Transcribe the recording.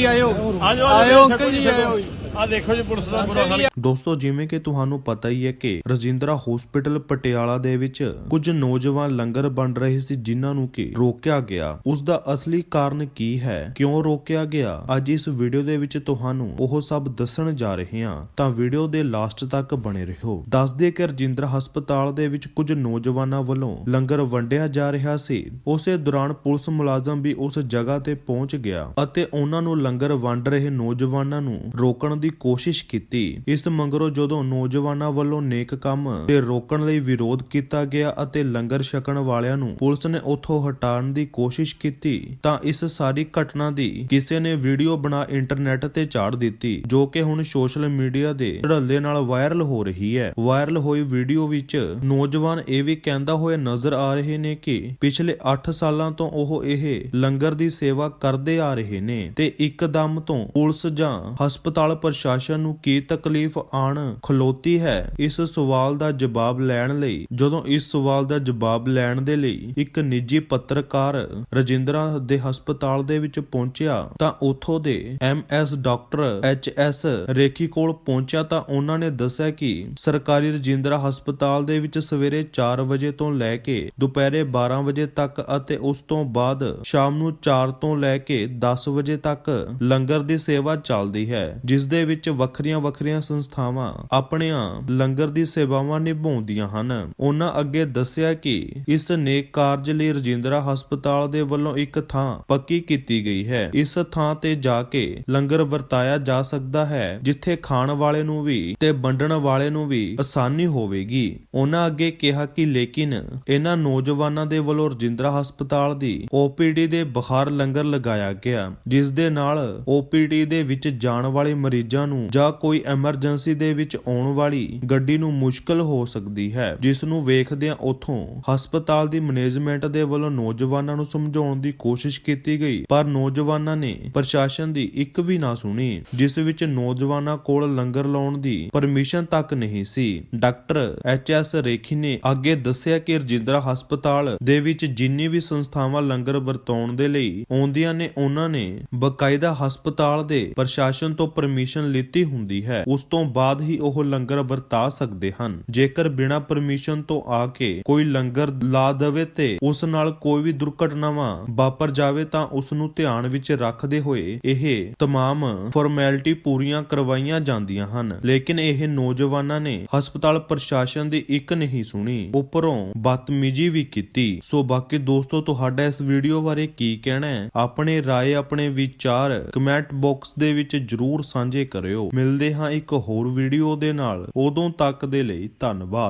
ਜੀ ਆਇਓ ਆਇਓ ਅੰਕਲ ਜੀ ਆਇਓ ਆ ਦੇਖੋ ਜੀ, ਪੁਲਿਸ ਦਾ ਬੁਰਾ ਹਾਲ। ਦੋਸਤੋ, ਜਿਵੇਂ ਕਿ ਤੁਹਾਨੂੰ ਪਤਾ ਹੀ ਹੈ ਕਿ ਰਜਿੰਦਰਾ ਹਸਪੀਟਲ ਪਟਿਆਲਾ ਦੇ ਵਿੱਚ ਕੁਝ ਨੌਜਵਾਨ ਲੰਗਰ ਬਣ ਰਹੇ ਸੀ, ਜਿਨ੍ਹਾਂ ਨੂੰ ਕਿ ਰੋਕਿਆ ਗਿਆ। ਉਸ ਦਾ ਅਸਲੀ ਕਾਰਨ ਕੀ ਹੈ? ਕਿਉਂ ਰੋਕਿਆ ਗਿਆ? ਅੱਜ ਇਸ ਵੀਡੀਓ ਦੇ ਵਿੱਚ ਤੁਹਾਨੂੰ ਉਹ ਸਭ ਦੱਸਣ ਜਾ ਰਹੇ ਹਾਂ। ਤਾਂ ਵੀਡੀਓ ਦੇ ਲਾਸਟ ਤੱਕ ਬਣੇ ਰਹੋ। ਦੱਸਦੇ ਕਿ ਰਜਿੰਦਰਾ ਹਸਪਤਾਲ ਦੇ ਵਿੱਚ ਕੁਝ ਨੌਜਵਾਨਾਂ ਵੱਲੋਂ ਲੰਗਰ ਵੰਡਿਆ ਜਾ ਰਿਹਾ ਸੀ। ਉਸੇ ਦੌਰਾਨ ਪੁਲਿਸ ਮੁਲਾਜ਼ਮ ਵੀ ਉਸ ਜਗ੍ਹਾ ਤੇ ਪਹੁੰਚ ਗਿਆ ਅਤੇ ਉਹਨਾਂ ਨੂੰ ਲੰਗਰ ਵੰਡ ਰਹੇ ਨੌਜਵਾਨਾਂ ਨੂੰ ਰੋਕਣ ਦੀ ਕੋਸ਼ਿਸ਼ ਕੀਤੀ। ਇਸ ਮੰਗਰੋਂ ਜਦੋਂ ਨੌਜਵਾਨਾਂ ਵੱਲੋਂ ਨੇਕ ਕੰਮ ਤੇ ਰੋਕਣ ਲਈ ਵਿਰੋਧ ਕੀਤਾ ਗਿਆ ਅਤੇ ਲੰਗਰ ਛਕਣ ਵਾਲਿਆਂ ਨੂੰ ਪੁਲਿਸ ਨੇ ਉੱਥੋਂ ਹਟਾਉਣ ਦੀ ਕੋਸ਼ਿਸ਼ ਕੀਤੀ, ਤਾਂ ਇਸ ਸਾਰੀ ਘਟਨਾ ਦੀ ਕਿਸੇ ਨੇ ਵੀਡੀਓ ਬਣਾ ਇੰਟਰਨੈਟ ਤੇ ਚਾੜ ਦਿੱਤੀ, ਜੋ ਕਿ ਹੁਣ ਸੋਸ਼ਲ ਮੀਡੀਆ ਦੇ ਧੜੱਲੇ ਨਾਲ ਵਾਇਰਲ ਹੋ ਰਹੀ ਹੈ। ਵਾਇਰਲ ਹੋਈ ਵੀਡੀਓ ਵਿੱਚ ਨੌਜਵਾਨ ਇਹ ਵੀ ਕਹਿੰਦਾ ਹੋਇਆ ਨਜ਼ਰ ਆ ਰਹੇ ਨੇ ਕਿ ਪਿਛਲੇ 8 ਸਾਲਾਂ ਤੋਂ ਉਹ ਇਹ ਲੰਗਰ ਦੀ ਸੇਵਾ ਕਰਦੇ ਆ ਰਹੇ ਨੇ ਤੇ ਇੱਕਦਮ ਤੋਂ ਪੁਲਿਸ ਜਾਂ ਹਸਪਤਾਲ ਪ੍ਰਸ਼ਾਸਨ ਨੂੰ ਕੀ ਤਕਲੀਫ ਆਣ ਖਲੋਤੀ ਹੈ? ਇਸ ਸਵਾਲ ਦਾ ਜਵਾਬ ਲੈਣ ਲਈ, ਜਦੋਂ ਇਸ ਸਵਾਲ ਦਾ ਜਵਾਬ ਲੈਣ ਦੇ ਲਈ ਇੱਕ ਨਿੱਜੀ ਪੱਤਰਕਾਰ ਰਜਿੰਦਰਾ ਦੇ ਹਸਪਤਾਲ ਦੇ ਵਿੱਚ ਪਹੁੰਚਿਆ, ਤਾਂ ਉਥੋਂ ਦੇ ਐਮਐਸ ਡਾਕਟਰ ਐਚਐਸ ਰੇਖੀ ਕੋਲ ਪਹੁੰਚਿਆ ਤਾਂ ਉਹਨਾਂ ਨੇ ਦੱਸਿਆ ਕਿ ਸਰਕਾਰੀ ਰਜਿੰਦਰਾ ਹਸਪਤਾਲ ਦੇ ਵਿੱਚ ਸਵੇਰੇ 4 ਵਜੇ ਤੋਂ ਲੈ ਕੇ ਦੁਪਹਿਰੇ 12 ਵਜੇ ਤੱਕ ਅਤੇ ਉਸ ਤੋਂ ਬਾਅਦ ਸ਼ਾਮ ਨੂੰ 4 ਤੋਂ ਲੈ ਕੇ 10 ਵਜੇ ਤੱਕ ਲੰਗਰ ਦੀ ਸੇਵਾ ਚੱਲਦੀ ਹੈ, ਜਿਸ ਦੇ ਵਿੱਚ ਵੱਖਰੀਆਂ-ਵੱਖਰੀਆਂ ਸੰਸਥਾਵਾਂ ਆਪਣੀਆਂ ਲੰਗਰ ਦੀ ਸੇਵਾਵਾਂ ਨਿਭਾਉਂਦੀਆਂ ਹਨ। ਉਹਨਾਂ ਅੱਗੇ ਦੱਸਿਆ ਕਿ ਇਸ ਨੇਕ ਕਾਰਜ ਲਈ ਰਜਿੰਦਰਾ ਹਸਪਤਾਲ ਦੇ ਵੱਲੋਂ ਇੱਕ ਥਾਂ ਪੱਕੀ ਕੀਤੀ ਗਈ ਹੈ। ਇਸ ਥਾਂ ਤੇ ਜਾ ਕੇ ਲੰਗਰ ਵਰਤਾਇਆ ਜਾ ਸਕਦਾ ਹੈ, ਜਿੱਥੇ ਖਾਣ ਵਾਲੇ ਨੂੰ ਵੀ ਤੇ ਵੰਡਣ ਵਾਲੇ ਨੂੰ ਵੀ ਆਸਾਨੀ ਹੋਵੇਗੀ। ਉਹਨਾਂ ਅੱਗੇ ਕਿਹਾ ਕਿ ਲੇਕਿਨ ਇਹਨਾਂ ਨੌਜਵਾਨਾਂ ਦੇ ਵੱਲੋਂ ਰਜਿੰਦਰਾ ਹਸਪਤਾਲ ਦੀ OPD ਦੇ ਬੁਖਾਰ ਲੰਗਰ ਲਗਾਇਆ ਗਿਆ, ਜਿਸ ਦੇ ਨਾਲ OPD ਦੇ ਵਿੱਚ ਜਾਣ ਵਾਲੇ ਮਰੀਜ਼ ਨੂੰ ਜਾਂ ਕੋਈ ਐਮਰਜੈਂਸੀ ਦੇ ਵਿੱਚ ਆਉਣ ਵਾਲੀ ਗੱਡੀ ਨੂੰ ਮੁਸ਼ਕਲ ਹੋ ਸਕਦੀ ਹੈ, ਜਿਸ ਨੂੰ ਵੇਖਦਿਆਂ ਉਥੋਂ ਹਸਪਤਾਲ ਦੀ ਮੈਨੇਜਮੈਂਟ ਦੇ ਵੱਲੋਂ ਨੌਜਵਾਨਾਂ ਨੂੰ ਸਮਝਾਉਣ ਦੀ ਕੋਸ਼ਿਸ਼ ਕੀਤੀ ਗਈ। ਪਰ ਨੌਜਵਾਨਾਂ ਨੇ ਪ੍ਰਸ਼ਾਸਨ ਦੀ ਇੱਕ ਵੀ ਨਾ ਸੁਣੀ, ਜਿਸ ਵਿੱਚ ਨੌਜਵਾਨਾਂ ਕੋਲ ਲੰਗਰ ਲਾਉਣ ਦੀ ਪਰਮਿਸ਼ਨ ਤੱਕ ਨਹੀਂ ਸੀ। ਡਾਕਟਰ ਐਚ ਐਸ ਰੇਖੀ ਨੇ ਅੱਗੇ ਦੱਸਿਆ ਕਿ ਰਜਿੰਦਰਾ ਹਸਪਤਾਲ ਦੇ ਵਿੱਚ ਜਿੰਨੀ ਵੀ ਸੰਸਥਾਵਾਂ ਲੰਗਰ ਵਰਤਾਉਣ ਦੇ ਲਈ ਆਉਂਦੀਆਂ ਨੇ, ਉਹਨਾਂ ਨੇ ਬਕਾਇਦਾ ਹਸਪਤਾਲ ਦੇ ਪ੍ਰਸ਼ਾਸਨ ਤੋਂ ਪਰਮਿਸ਼ਨ ਲਿੱਤੀ ਹੁੰਦੀ ਹੈ ਉਸ ਤੋਂ ਬਾਅਦ ਹੀ ਉਹ ਲੰਗਰ ਵਰਤਾ ਸਕਦੇ ਹਨ ਜੇਕਰ ਬਿਨਾਂ ਪਰਮਿਸ਼ਨ ਤੋਂ ਆ ਕੇ ਕੋਈ ਲੰਗਰ ਲਾ ਦੇਵੇ ਤੇ ਉਸ ਨਾਲ ਕੋਈ ਵੀ ਦੁਰਘਟਨਾਵਾਂ ਵਾਪਰ ਜਾਵੇ ਤਾਂ ਉਸ ਨੂੰ ਧਿਆਨ ਵਿੱਚ ਰੱਖਦੇ ਹੋਏ ਇਹ तमाम ਫਾਰਮੈਲਿਟੀ ਪੂਰੀਆਂ ਕਰਵਾਈਆਂ ਜਾਂਦੀਆਂ ਹਨ ਲੇਕਿਨ ਇਹ ਨੌਜਵਾਨਾਂ ਨੇ ਹਸਪਤਾਲ ਪ੍ਰਸ਼ਾਸਨ ਦੀ ਇੱਕ ਨਹੀਂ ਸੁਣੀ ਉੱਪਰੋਂ ਬਦਤਮੀਜੀ ਵੀ ਕੀਤੀ ਸੋ ਬਾਕੀ ਦੋਸਤੋ ਤੁਹਾਡਾ ਇਸ ਵੀਡੀਓ ਬਾਰੇ ਕੀ ਕਹਿਣਾ ਹੈ ਆਪਣੇ رائے ਆਪਣੇ ਵਿਚਾਰ ਕਮੈਂਟ ਬਾਕਸ ਦੇ ਵਿੱਚ ਜਰੂਰ ਸਾਂਝੇ ਕਰਿਓ। ਮਿਲਦੇ ਹਾਂ ਇੱਕ ਹੋਰ ਵੀਡੀਓ ਦੇ ਨਾਲ। ਉਦੋਂ ਤੱਕ ਦੇ ਲਈ ਧੰਨਵਾਦ।